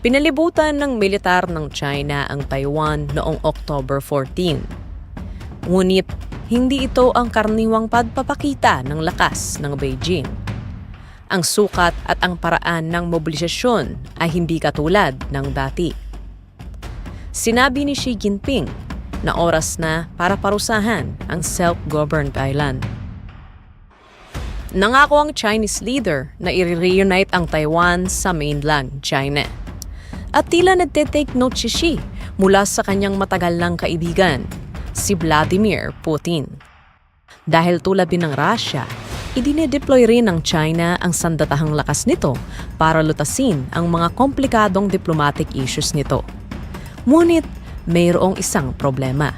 Pinalibutan ng militar ng China ang Taiwan noong October 14. Ngunit hindi ito ang karaniwang pagpapakita ng lakas ng Beijing. Ang sukat at ang paraan ng mobilisasyon ay hindi katulad ng dati. Sinabi ni Xi Jinping na oras na para parusahan ang self-governed island. Nangako ang Chinese leader na i-reunite ang Taiwan sa mainland China. At tila nagte-take note si Xi mula sa kanyang matagal ng kaibigan, si Vladimir Putin. Dahil tulad din ng Russia, idinedeploy rin ng China ang sandatahang lakas nito para lutasin ang mga komplikadong diplomatic issues nito. Ngunit mayroong isang problema.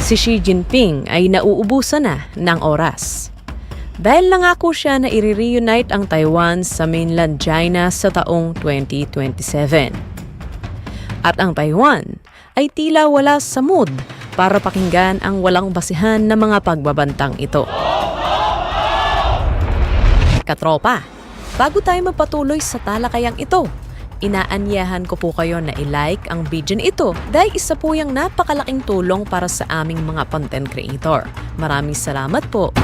Si Xi Jinping ay nauubusan na ng oras. Dahil nangako siya na i-reunite ang Taiwan sa mainland China sa taong 2027. At ang Taiwan ay tila wala sa mood para pakinggan ang walang basihan na mga pagbabantang ito. Katropa, bago tayo magpatuloy sa talakayang ito, inaanyahan ko po kayo na i-like ang video ito dahil isa po yung napakalaking tulong para sa aming mga content creator. Maraming salamat po.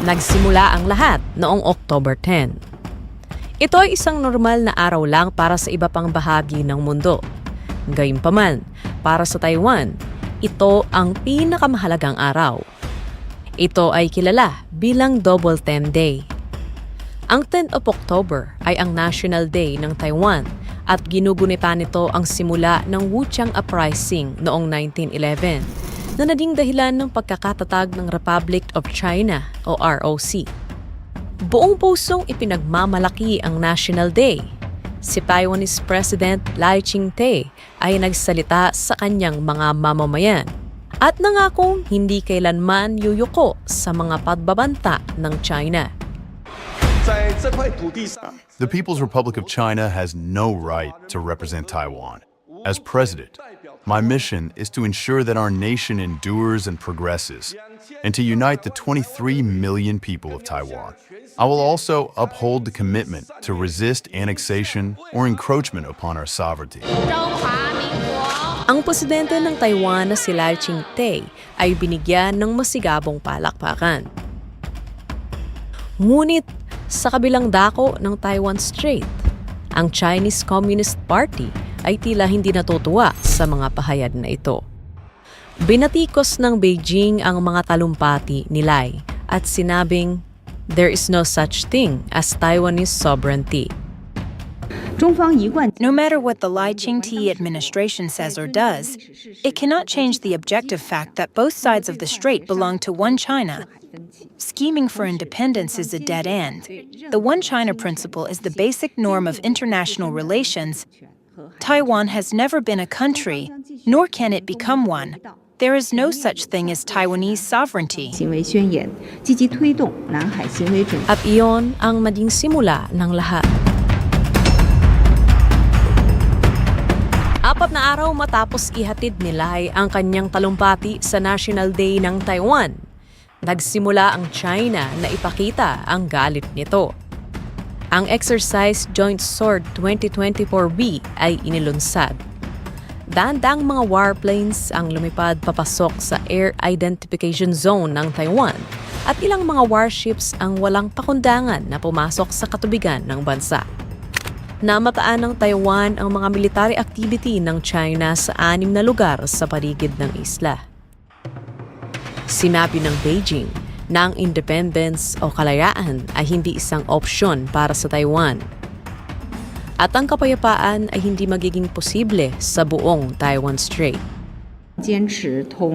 Nagsimula ang lahat noong October 10. Ito ay isang normal na araw lang para sa iba pang bahagi ng mundo. Gayunpaman, para sa Taiwan, ito ang pinakamahalagang araw. Ito ay kilala bilang Double Ten Day. Ang 10th of October ay ang National Day ng Taiwan at ginugunita nito ang simula ng Wuchang Uprising noong 1911 na naging dahilan ng pagkakatatag ng Republic of China o ROC. Buong pusong ipinagmamalaki ang National Day. Si Taiwanese President Lai Ching-te ay nagsalita sa kanyang mga mamamayan at nangakong hindi kailanman yuyuko sa mga pagbabanta ng China. The People's Republic of China has no right to represent Taiwan. As president, My mission is to ensure that our nation endures and progresses, and to unite the 23 million people of Taiwan. I will also uphold the commitment to resist annexation or encroachment upon our sovereignty. Ang presidente ng Taiwan na si Lai Ching-te ay binigyan ng masigabong palakpakan. Ngunit sa kabilang dako ng Taiwan Strait, ang Chinese Communist Party ay tila hindi natutuwa sa mga pahayad na ito. Binatikos ng Beijing ang mga talumpati ni Lai at sinabing, There is no such thing as Taiwanese sovereignty. No matter what the Lai Ching-te administration says or does, it cannot change the objective fact that both sides of the strait belong to one China. Scheming for independence is a dead end. The One China principle is the basic norm of international relations Taiwan has never been a country, nor can it become one. There is no such thing as Taiwanese sovereignty. At iyon ang maging simula ng lahat. Apat na araw matapos ihatid ni Lai ang kanyang talumpati sa National Day ng Taiwan, nagsimula ang China na ipakita ang galit nito. Ang exercise Joint Sword 2024B ay inilunsad. Dandang mga warplanes ang lumipad papasok sa Air Identification Zone ng Taiwan at ilang mga warships ang walang pakundangan na pumasok sa katubigan ng bansa. Namataan ng Taiwan ang mga military activity ng China sa anim na lugar sa paligid ng isla. Sinabi ng Beijing na independence o kalayaan ay hindi isang opsyon para sa Taiwan. At ang kapayapaan ay hindi magiging posible sa buong Taiwan Strait.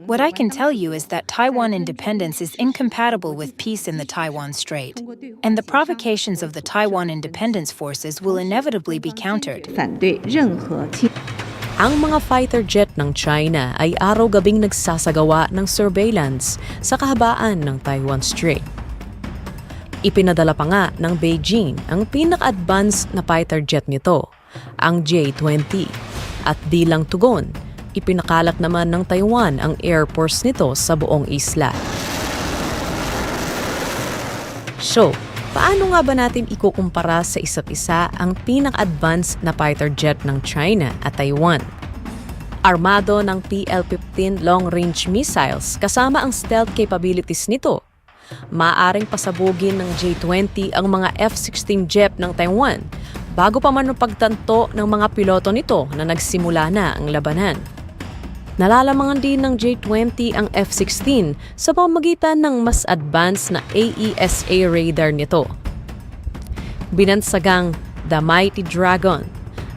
What I can tell you is that Taiwan independence is incompatible with peace in the Taiwan Strait, and the provocations of the Taiwan independence forces will inevitably be countered. Ang mga fighter jet ng China ay araw-gabing nagsasagawa ng surveillance sa kahabaan ng Taiwan Strait. Ipinadala pa nga ng Beijing ang pinaka-advanced na fighter jet nito, ang J-20. At di lang tugon, ipinakalat naman ng Taiwan ang air force nito sa buong isla. So, paano nga ba natin ikukumpara sa isa't isa ang pinaka-advanced na fighter jet ng China at Taiwan? Armado ng PL-15 long-range missiles kasama ang stealth capabilities nito. Maaring pasabugin ng J-20 ang mga F-16 jet ng Taiwan bago pa man ang pagtanto ng mga piloto nito na nagsimula na ang labanan. Nalalamangan din ng J-20 ang F-16 sa pamamagitan ng mas advanced na AESA radar nito. Binansagang The Mighty Dragon,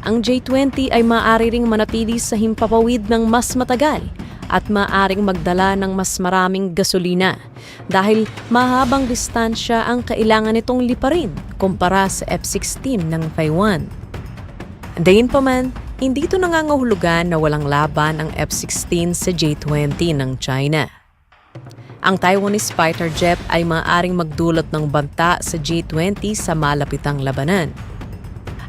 ang J-20 ay maaari ring manatili sa himpapawid ng mas matagal at maaring magdala ng mas maraming gasolina dahil mahabang distansya ang kailangan nitong liparin kumpara sa F-16 ng Taiwan. Dayunpaman, hindi ito nangangahulugan na walang laban ang F-16 sa J-20 ng China. Ang Taiwanese fighter jet ay maaaring magdulot ng banta sa J-20 sa malapitang labanan.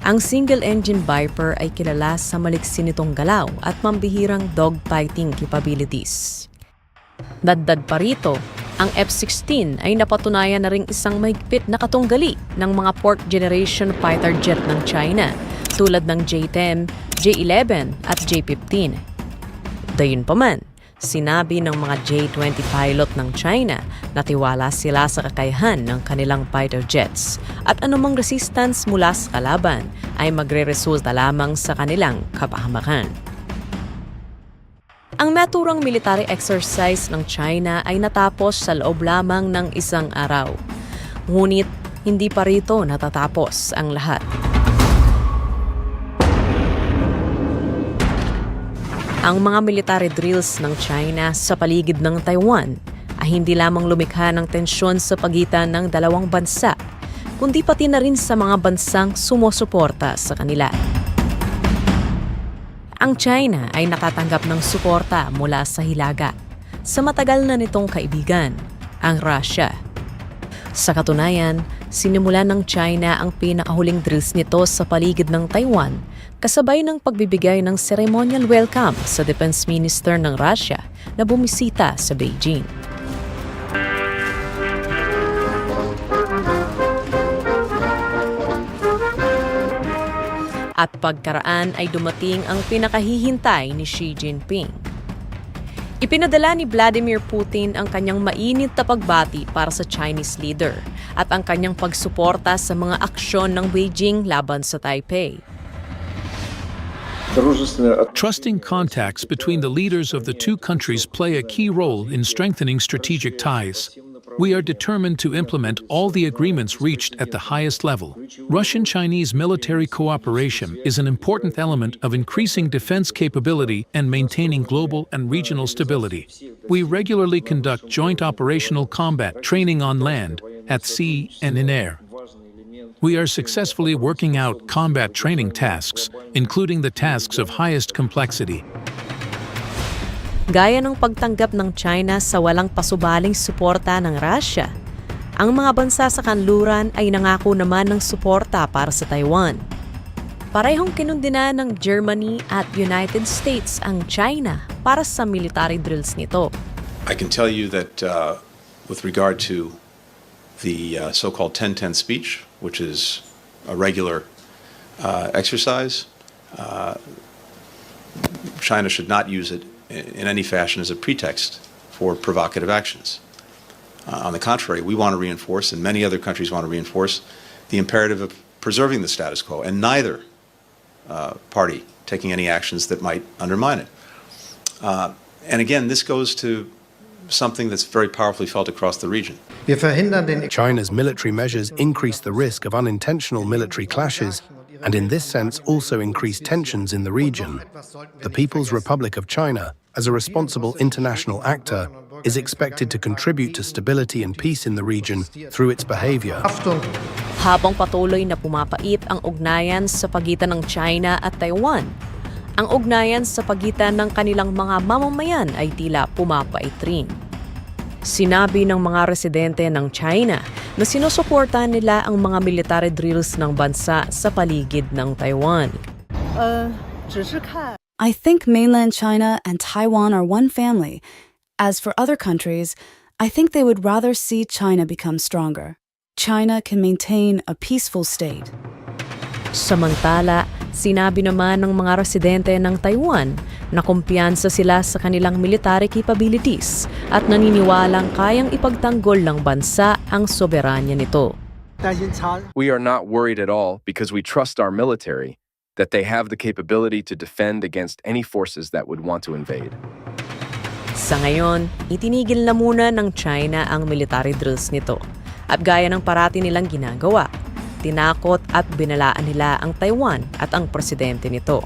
Ang single-engine Viper ay kilala sa maliksi nitong galaw at mambihirang dogfighting capabilities. Daddad pa rito, ang F-16 ay napatunayan na ring isang mahigpit na katunggali ng mga fourth generation fighter jet ng China tulad ng J-10, J-11 at J-15. Dayunpaman, sinabi ng mga J-20 pilot ng China na tiwala sila sa kakayahan ng kanilang fighter jets at anumang resistance mula sa kalaban ay magre-resulta lamang sa kanilang kapahamakan. Ang naturang military exercise ng China ay natapos sa loob lamang ng isang araw. Ngunit hindi pa rito natatapos ang lahat. Ang mga military drills ng China sa paligid ng Taiwan ay hindi lamang lumikha ng tensyon sa pagitan ng dalawang bansa, kundi pati na rin sa mga bansang sumusuporta sa kanila. Ang China ay nakatanggap ng suporta mula sa Hilaga sa matagal na nitong kaibigan, ang Russia. Sa katunayan, sinimula ng China ang pinakahuling drills nito sa paligid ng Taiwan kasabay ng pagbibigay ng ceremonial welcome sa Defense Minister ng Russia na bumisita sa Beijing. At pagkaraan ay dumating ang pinakahihintay ni Xi Jinping. Ipinadala ni Vladimir Putin ang kanyang mainit na pagbati para sa Chinese leader at ang kanyang pagsuporta sa mga aksyon ng Beijing laban sa Taipei. Trusting contacts between the leaders of the two countries play a key role in strengthening strategic ties. We are determined to implement all the agreements reached at the highest level. Russian Chinese military cooperation is an important element of increasing defense capability and maintaining global and regional stability. We regularly conduct joint operational combat training on land, at sea, and in air. We are successfully working out combat training tasks, including the tasks of highest complexity. Gaya ng pagtanggap ng China sa walang pasubaling suporta ng Russia, ang mga bansa sa kanluran ay nangako naman ng suporta para sa Taiwan. Parehong kinundina ng Germany at United States ang China para sa military drills nito. I can tell you that uh, with regard to the uh, so-called 10-10 speech, which is a regular uh, exercise, uh, China should not use it in, in any fashion as a pretext for provocative actions. Uh, on the contrary, we want to reinforce, and many other countries want to reinforce, the imperative of preserving the status quo, and neither uh, party taking any actions that might undermine it. Uh, and again, this goes to something that's very powerfully felt across the region. Wir verhindern den China's military measures increase the risk of unintentional military clashes and, in this sense, also increase tensions in the region. The People's Republic of China, as a responsible international actor, is expected to contribute to stability and peace in the region through its behavior. Habang patuloy na pumapait ang ugnayan sa pagitan ng China at Taiwan, ang ugnayan sa pagitan ng kanilang mga mamamayan ay tila pumapait rin. Sinabi ng mga residente ng China na sinusuportahan nila ang mga military drills ng bansa sa paligid ng Taiwan. I think mainland China and Taiwan are one family. As for other countries, I think they would rather see China become stronger. China can maintain a peaceful state. Samantala, sinabi naman ng mga residente ng Taiwan na kumpiyansa sila sa kanilang military capabilities at naniniwalang kayang ipagtanggol ng bansa ang soberanya nito. We are not worried at all because we trust our military that they have the capability to defend against any forces that would want to invade. Sa ngayon, itinigil na muna ng China ang military drills nito. At gaya ng parati nilang ginagawa, tinakot at binalaan nila ang Taiwan at ang presidente nito.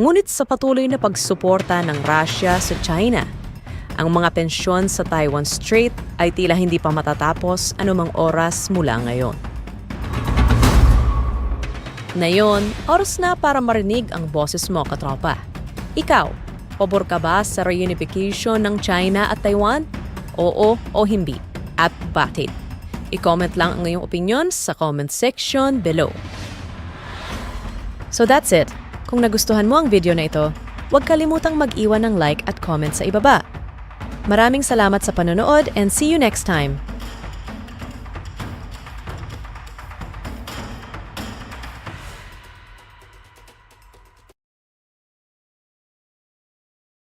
Ngunit sa patuloy na pagsuporta ng Russia sa China, ang mga tensyon sa Taiwan Strait ay tila hindi pa matatapos anumang oras mula ngayon. Ngayon, oras na para marinig ang boses mo, katropa. Ikaw, pabor ka ba sa reunification ng China at Taiwan? Oo o hindi? At bakit? I-comment lang ang iyong opinion sa comment section below. So that's it. Kung nagustuhan mo ang video na ito, huwag kalimutang mag-iwan ng like at comment sa ibaba. Maraming salamat sa panonood and see you next time.